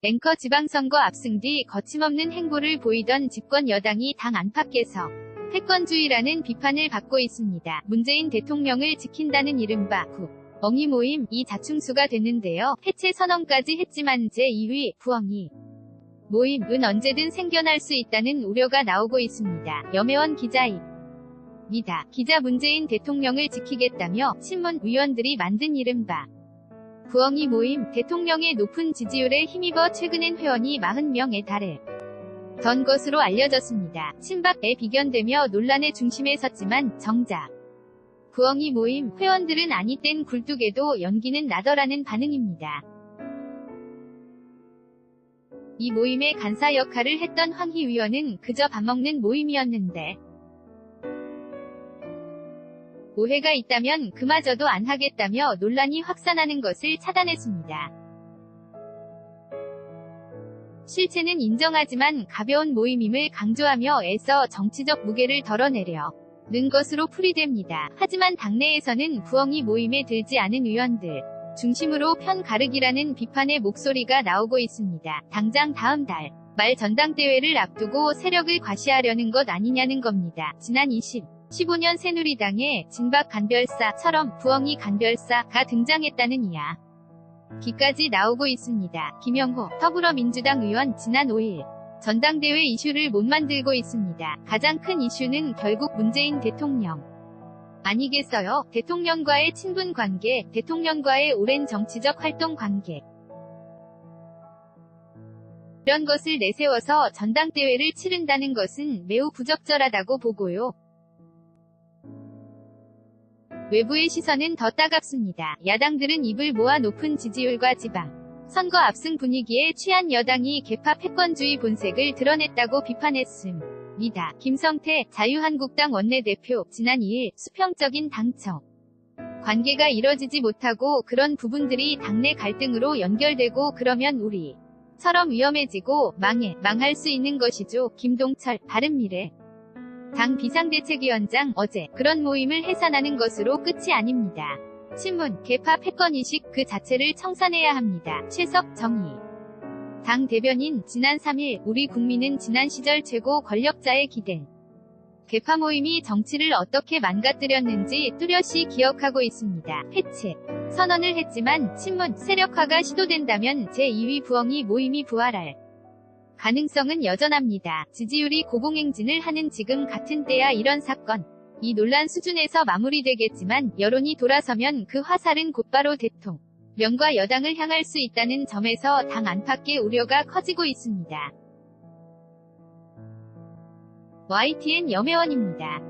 앵커 지방선거 압승 뒤 거침없는 행보를 보이던 집권 여당이 당 안팎에서 패권주의라는 비판을 받고 있습니다. 문재인 대통령을 지킨다는 이른바 구 엉이 모임 이 자충수가 됐는데요. 해체 선언까지 했지만 제2위 부엉이 모임은 언제든 생겨날 수 있다는 우려가 나오고 있습니다. 염혜원 기자입니다. 기자 문재인 대통령을 지키겠다며 신문 위원들이 만든 이른바 부엉이 모임 대통령의 높은 지지율에 힘입어 최근엔 회원이 40명에 달해 던 것으로 알려졌습니다. 친박에 비견되며 논란의 중심에 섰지만 정작 부엉이 모임 회원들은 아니 땐 굴뚝에도 연기는 나더라는 반응입니다. 이 모임의 간사 역할을 했던 황희 위원은 그저 밥 먹는 모임이었는데 오해가 있다면 그마저도 안 하겠다며 논란이 확산하는 것을 차단했습니다. 실체는 인정하지만 가벼운 모임임을 강조하며 애써 정치적 무게를 덜어내려 는 것으로 풀이됩니다. 하지만 당내에서는 부엉이 모임에 들지 않은 의원들 중심으로 편 가르기라는 비판의 목소리가 나오고 있습니다. 당장 다음 달 말 전당대회를 앞두고 세력을 과시하려는 것 아니냐는 겁니다. 지난 20 15년 새누리당의 진박 간별사처럼 부엉이 간별사가 등장했다는 이야. 기까지 나오고 있습니다. 김영호 더불어민주당 의원 지난 5일 전당대회 이슈를 못 만들고 있습니다. 가장 큰 이슈는 결국 문재인 대통령 아니겠어요? 대통령과의 친분 관계, 대통령과의 오랜 정치적 활동 관계. 이런 것을 내세워서 전당대회를 치른다는 것은 매우 부적절하다고 보고요. 외부의 시선은 더 따갑습니다. 야당들은 입을 모아 높은 지지율과 지방 선거 압승 분위기에 취한 여당이 개파 패권주의 본색을 드러냈다고 비판했습니다. 김성태 자유한국당 원내대표 지난 2일 수평적인 당청 관계가 이뤄지지 못하고 그런 부분들이 당내 갈등으로 연결되고 그러면 우리 처럼 위험해지고 망해 망할 수 있는 것이죠. 김동철 바른미래 당 비상대책위원장 어제 그런 모임을 해산하는 것으로 끝이 아닙니다. 신문, 개파 패권이식 그 자체를 청산해야 합니다. 최석 정의 당 대변인 지난 3일 우리 국민은 지난 시절 최고 권력자의 기댄 개파 모임이 정치를 어떻게 망가뜨렸는지 뚜렷이 기억하고 있습니다. 해체 선언을 했지만 신문 세력화가 시도된다면 제2위 부엉이 모임이 부활할 가능성은 여전합니다. 지지율이 고공행진을 하는 지금 같은 때야 이런 사건. 이 논란 수준에서 마무리되겠지만 여론이 돌아서면 그 화살은 곧바로 대통령과 여당을 향할 수 있다는 점에서 당 안팎의 우려가 커지고 있습니다. YTN 염혜원입니다.